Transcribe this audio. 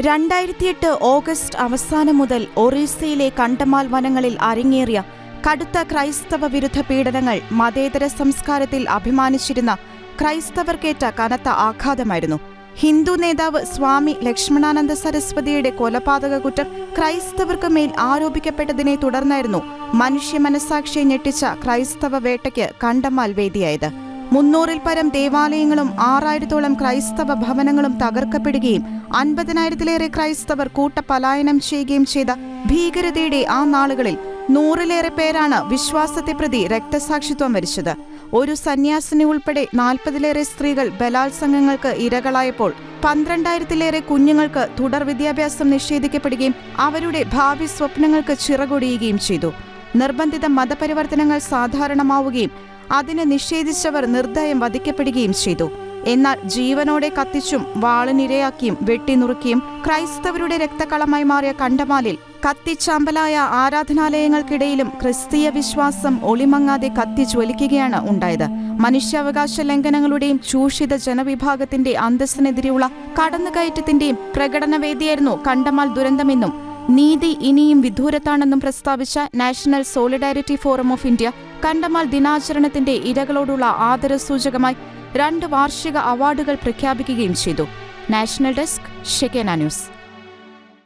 രണ്ടായിരത്തിയെട്ട് August അവസാനം മുതൽ ഒറീസയിലെ കണ്ടമാൽ വനങ്ങളിൽ അരങ്ങേറിയ കടുത്ത ക്രൈസ്തവ വിരുദ്ധ പീഡനങ്ങൾ മതേതര സംസ്കാരത്തിൽ അഭിമാനിച്ചിരുന്ന ക്രൈസ്തവർക്കേറ്റ കനത്ത ആഘാതമായിരുന്നു. ഹിന്ദു നേതാവ് സ്വാമി ലക്ഷ്മണാനന്ദ സരസ്വതിയുടെ കൊലപാതക കുറ്റം ക്രൈസ്തവർക്ക് മേൽ ആരോപിക്കപ്പെട്ടതിനെ തുടർന്നായിരുന്നു മനുഷ്യ മനസാക്ഷിയെ ഞെട്ടിച്ച ക്രൈസ്തവ വേട്ടയ്ക്ക് കണ്ടമാൽ വേദിയായത്. മുന്നൂറിൽ പരം ദേവാലയങ്ങളും ആറായിരത്തോളം ക്രൈസ്തവ ഭവനങ്ങളും തകർക്കപ്പെടുകയും അൻപതിനായിരത്തിലേറെ ക്രൈസ്തവർ കൂട്ടപലായനം ചെയ്യുകയും ചെയ്ത ഭീകരതയുടെ ആ നാളുകളിൽ നൂറിലേറെ പേരാണ് വിശ്വാസത്തെ പ്രതി രക്തസാക്ഷിത്വം വരിച്ചത്. ഒരു സന്യാസിനി ഉൾപ്പെടെ നാൽപ്പതിലേറെ സ്ത്രീകൾ ബലാത്സംഗങ്ങൾക്ക് ഇരകളായപ്പോൾ പന്ത്രണ്ടായിരത്തിലേറെ കുഞ്ഞുങ്ങൾക്ക് തുടർ വിദ്യാഭ്യാസം നിഷേധിക്കപ്പെടുകയും അവരുടെ ഭാവി സ്വപ്നങ്ങൾക്ക് ചിറകൊടിയുകയും ചെയ്തു. നിർബന്ധിത മതപരിവർത്തനങ്ങൾ സാധാരണമാവുകയും അതിനെ നിഷേധിച്ചവർ നിർദ്ദയം വധിക്കപ്പെടുകയും ചെയ്തു. എന്നാൽ ജീവനോടെ കത്തിച്ചും വാളിനിരയാക്കിയും വെട്ടിനുറുക്കിയും ക്രൈസ്തവരുടെ രക്തക്കളമായി മാറിയ കണ്ടമാലിൽ കത്തിച്ചാമ്പലായ ആരാധനാലയങ്ങൾക്കിടയിലും ക്രിസ്തീയ വിശ്വാസം ഒളിമങ്ങാതെ കത്തിജ്വലിക്കുകയാണ് ഉണ്ടായത്. മനുഷ്യാവകാശ ലംഘനങ്ങളുടെയും ചൂഷിത ജനവിഭാഗത്തിന്റെ അന്തസ്സിനെതിരെയുള്ള കടന്നുകയറ്റത്തിന്റെയും പ്രകടനവേദിയായിരുന്നു കണ്ടമാൽ ദുരന്തമെന്നും നീതി ഇനിയും വിദൂരത്താണെന്നും പ്രസ്താവിച്ച national solidarity forum of India Kandhamal ദിനാചരണത്തിന്റെ ഇരകളോടുള്ള ആദരസൂചകമായി രണ്ട് വാർഷിക അവാർഡുകൾ പ്രഖ്യാപിക്കുകയും ചെയ്തു. National desk Shekinah news.